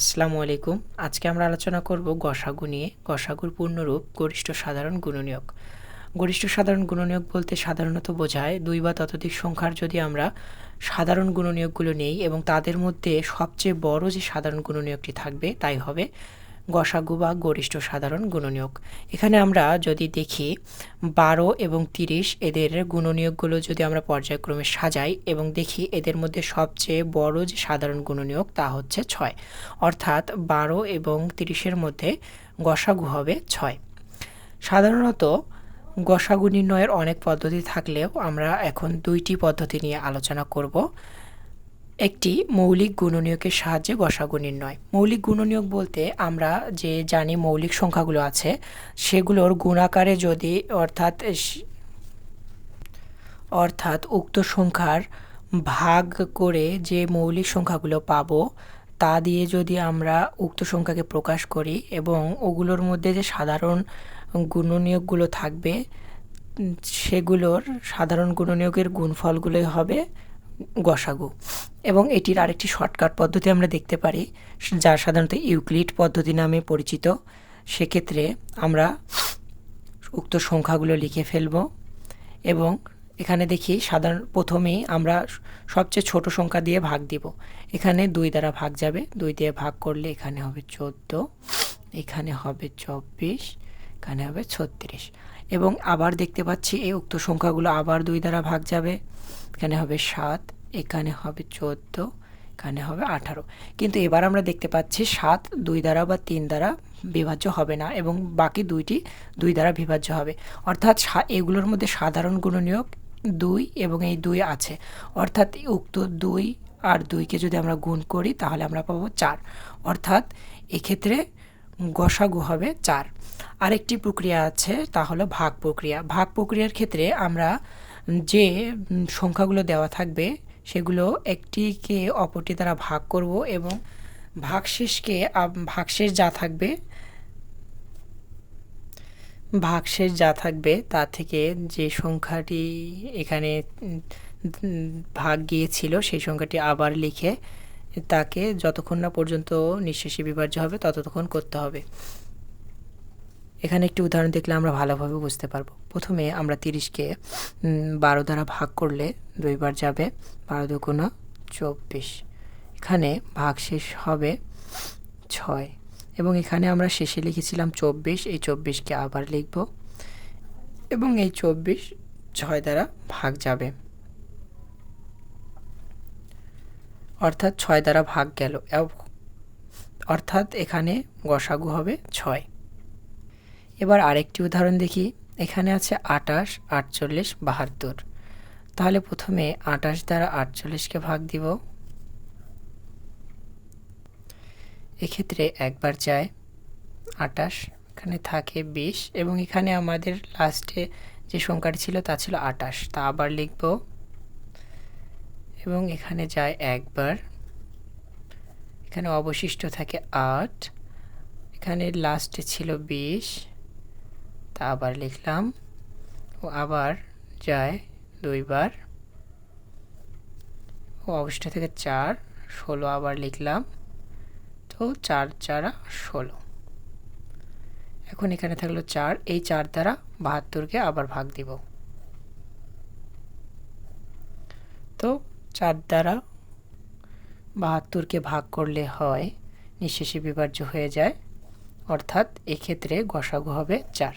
আসসালামু আলাইকুম। আজকে আমরা আলোচনা করব গসাগু নিয়ে। গসাগুর পূর্ণরূপ গরিষ্ঠ সাধারণ গুণনীয়ক। গরিষ্ঠ সাধারণ গুণনীয়ক বলতে সাধারণত বোঝায় দুই বা ততোধিক সংখ্যার যদি আমরা সাধারণ গুণনীয়কগুলো নেই এবং তাদের মধ্যে সবচেয়ে বড় যে সাধারণ গুণনীয়কটি থাকবে তাই হবে গসাগু বা গরিষ্ঠ সাধারণ গুণনীয়ক। এখানে আমরা যদি দেখি, বারো এবং তিরিশ এদের গুণনীয়কগুলো যদি আমরা পর্যায়ক্রমে সাজাই এবং দেখি এদের মধ্যে সবচেয়ে বড় যে সাধারণ গুণনীয়ক তা হচ্ছে ছয়। অর্থাৎ বারো এবং তিরিশের মধ্যে গসাগু হবে ছয়। সাধারণত গসাগু নির্ণয়ের অনেক পদ্ধতি থাকলেও আমরা এখন দুইটি পদ্ধতি নিয়ে আলোচনা করব। একটি মৌলিক গুণনীয়কের সাহায্যে গসাগু নির্ণয় মৌলিক গুণনীয়ক বলতে আমরা যে জানি মৌলিক সংখ্যাগুলো আছে, সেগুলোর গুণাকারে যদি অর্থাৎ অর্থাৎ উক্ত সংখ্যার ভাগ করে যে মৌলিক সংখ্যাগুলো পাব, তা দিয়ে যদি আমরা উক্ত সংখ্যাকে প্রকাশ করি এবং ওগুলোর মধ্যে যে সাধারণ গুণনীয়কগুলো থাকবে সেগুলোর সাধারণ গুণনীয়কের গুণফলগুলোই হবে। গসাগু। এবং এটির আরেকটি শর্টকাট পদ্ধতি আমরা দেখতে পারি, যা সাধারণত ইউক্লিড পদ্ধতি নামে পরিচিত। সেক্ষেত্রে আমরা উক্ত সংখ্যাগুলো লিখে ফেলব এবং এখানে দেখি সাধারণ, প্রথমেই আমরা সবচেয়ে ছোট সংখ্যা দিয়ে ভাগ দিব। এখানে দুই দ্বারা ভাগ যাবে। দুই দিয়ে ভাগ করলে এখানে হবে চোদ্দ, এখানে হবে চব্বিশ, এখানে হবে ছত্রিশ। এবং আবার দেখতে পাচ্ছি এই উক্ত সংখ্যাগুলো আবার দুই দ্বারা ভাগ যাবে। এখানে হবে সাত, এখানে হবে চোদ্দ, এখানে হবে আঠারো। কিন্তু এবার আমরা দেখতে পাচ্ছি সাত দুই দ্বারা বা তিন দ্বারা বিভাজ্য হবে না এবং বাকি দুইটি দুই দ্বারা বিভাজ্য হবে। অর্থাৎ এগুলোর মধ্যে সাধারণ গুণনীয়ক দুই এবং এই দুই আছে। অর্থাৎ উক্ত দুই আর দুইকে যদি আমরা গুণ করি, তাহলে আমরা পাবো চার। অর্থাৎ এক্ষেত্রে গসাগু হবে চার। আরেকটি প্রক্রিয়া আছে, তা হলো ভাগ প্রক্রিয়া। ভাগ প্রক্রিয়ার ক্ষেত্রে আমরা যে সংখ্যাগুলো দেওয়া থাকবে, সেগুলো একটিকে অপরটি দ্বারা ভাগ করব এবং ভাগশেষকে ভাগশেষ যা থাকবে, ভাগশেষ যা থাকবে তা থেকে যে সংখ্যাটি এখানে ভাগ গিয়েছিল, সেই সংখ্যাটি আবার লিখে তাকে যতক্ষণ না পর্যন্ত নিঃশেষে বিভাজ্য হবে, ততক্ষণ করতে হবে। এখানে একটি উদাহরণ দেখলে আমরা ভালোভাবে বুঝতে পারব। প্রথমে আমরা তিরিশকে বারো দ্বারা ভাগ করলে দুইবার যাবে বারো দুগুণা চব্বিশ। এখানে ভাগ শেষ হবে ছয়। এবং এখানে আমরা শেষে লিখেছিলাম চব্বিশ, এই চব্বিশকে আবার লিখব। এবং এই চব্বিশ ছয় দ্বারা ভাগ যাবে। অর্থাৎ ছয় দ্বারা ভাগ গেল। অর্থাৎ এখানে গসাগু হবে ছয়। এবার আরেকটি উদাহরণ দেখি। এখানে আছে আটাশ, আটচল্লিশ, বাহাত্তর। তাহলে প্রথমে আটাশ দ্বারা আটচল্লিশকে ভাগ দিব। এক্ষেত্রে একবার যায়। আটাশ, এখানে থাকে বিশ এবং এখানে আমাদের লাস্টে যে সংখ্যাটি ছিল তা ছিল আটাশ। তা আবার লিখব। এবং এখানে যায় একবার। এখানে অবশিষ্ট থাকে আট। এখানে লাস্টে ছিল বিশ। তা আবার লিখলাম। ও আবার যায় দুইবার। ও অবশিষ্ট থেকে চার, ষোলো আবার লিখলাম। তো চার চারা ষোলো। এখন এখানে থাকল চার, এই চার দ্বারা বাহাত্তরকে আবার ভাগ দিব। তো চার দ্বারা বাহাত্তরকে ভাগ করলে হয়, নিঃশেষে বিভাজ্য হয়ে যায়। অর্থাৎ এক্ষেত্রে গসাগু হবে চার।